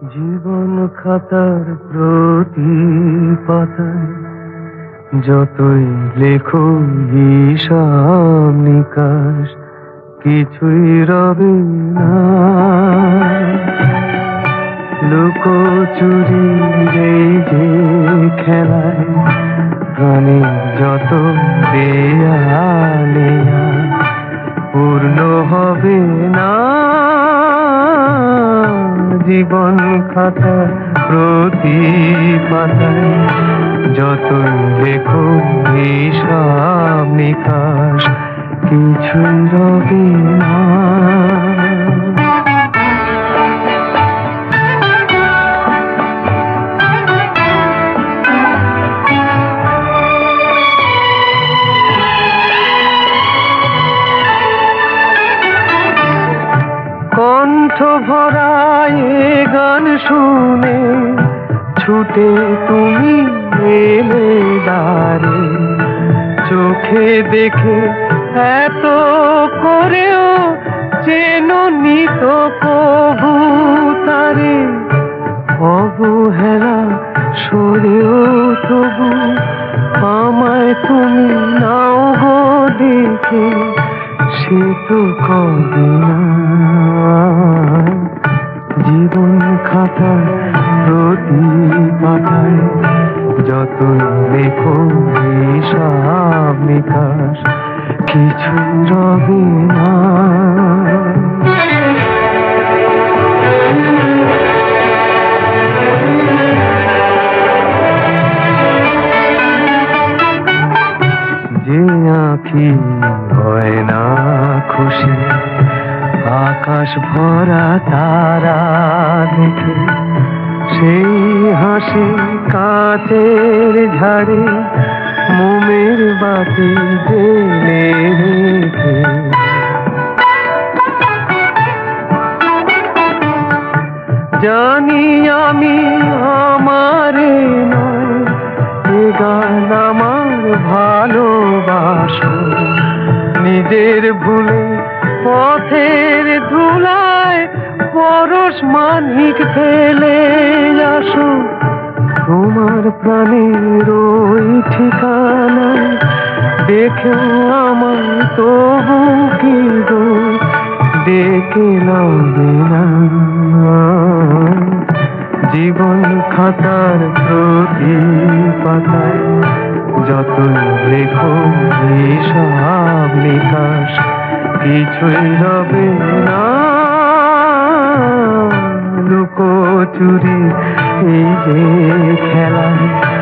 জীবন খাতার প্রতি পাতায় যতই লেখো হিসাব নিকাশ, কিছুই রবে না। লুকোচুরি এই যে খেলায়, প্রাণে যত দেয়ালে পূর্ণ হবে না। জীবন খাতা প্রতি পাতায় যতই লেখো হিসাব নিকাশ কিছুই রবে এ গান শুনে ছুটে তুমি এলে দারে চোখে দেখে এত করেও চেন নিত কবু তারে। অবহেলা সরেও তবু আমায় তুমি নাও গো দেখে, সে তো কবে না। জীবন খাতা প্রতি পাতায় যত লেখো, হিসাব নিকাশ, কিছু রবে না। যে আঁখি হয় না খুশি আকাশ ভরা তারা দেখে, সেই হাসি কাচের ঝাড়ে মোমের বাতি রেখে। জানি আমি আমারে নয় আমার ভালোবাসো। নিজের ভুলে পথের ধুলায় পরশ মানিক ফেলে আসো। তোমার প্রাণের ওই ঠিকানায় দেখেও আমার তবু কি গো ডেকে লবে জীবন খাতার প্রতি পাতায় যত লেখো হিসাব নিকাশ কিছুই হবে না। লুকোচুরি এই যে খেলা।